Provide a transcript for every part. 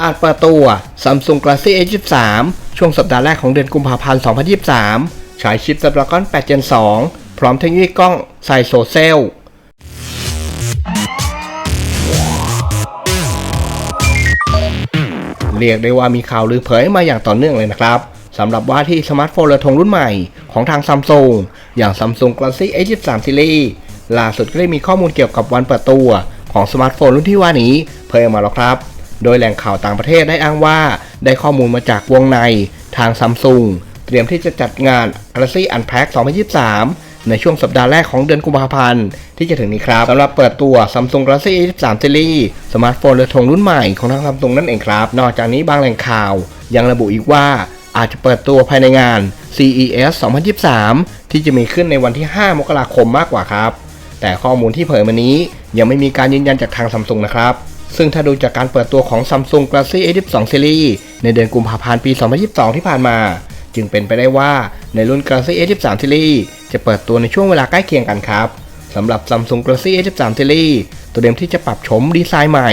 อาจเปิดตัว Samsung Galaxy A23 ช่วงสัปดาห์แรกของเดือนกุมภาพันธ์ 2023ใช้ชิป Snapdragon 8 Gen 2 พร้อมเทคโนโลยีกล้องไซโซเซล เรียกได้ว่ามีข่าวลือเผยมาอย่างต่อเนื่องเลยนะครับสำหรับว่าที่สมาร์ทโฟนระทงรุ่นใหม่ของทางซัมซุงอย่าง Samsung Galaxy A23 Series ล่าสุดก็ได้มีข้อมูลเกี่ยวกับวันเปิดตัวของสมาร์ทโฟนรุ่นที่ว่านี้เผยออกมาแล้วครับ โดยแหล่งข่าวต่างประเทศได้อ้างว่า ได้ข้อมูลมาจากวงในทางซัมซุงเตรียมที่จะจัดงาน Galaxy Unpack 2023 ในช่วงสัปดาห์แรกของเดือนกุมภาพันธ์ ที่จะถึงนี้ครับสำหรับเปิดตัว Samsung Galaxy A23 Series สมาร์ทโฟนเรือธงรุ่นใหม่ของทางซัมซุงนั่นเองครับ นอกจากนี้บางแหล่งข่าว ยังระบุอีกว่าอาจจะเปิดตัวภายในงาน CES 2023 ที่จะมีขึ้นในวันที่ 5 มกราคมมากกว่าครับ แต่ข้อมูลที่เผยมานี้ยังไม่มีการยืนยันจากทางซัมซุงนะครับ ซึ่งถ้าดูจากการเปิดตัวของ Samsung Galaxy A22 Series ในเดือนกุมภาพันธ์ปี 2022 ที่ผ่านมา จึงเป็นไปได้ว่าในรุ่น Galaxy A23 Series จะเปิดตัวในช่วงเวลาใกล้เคียงกันครับสำหรับ Samsung Galaxy A23 Series ตัวเดิมที่จะปรับโฉมดีไซน์ใหม่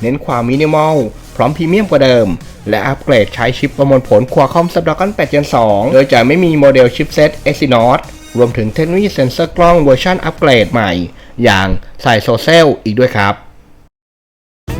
เน้นความมินิมอลพร้อมพรีเมียมกว่าเดิม และอัปเกรดใช้ชิปประมวลผล Qualcomm Snapdragon 8 Gen 2 โดยจะไม่มีโมเดลชิปเซต Exynos รวมถึงเทคโนโลยีเซ็นเซอร์กล้องเวอร์ชันอัปเกรดใหม่ อย่างใส่โซเซลอีกด้วยครับ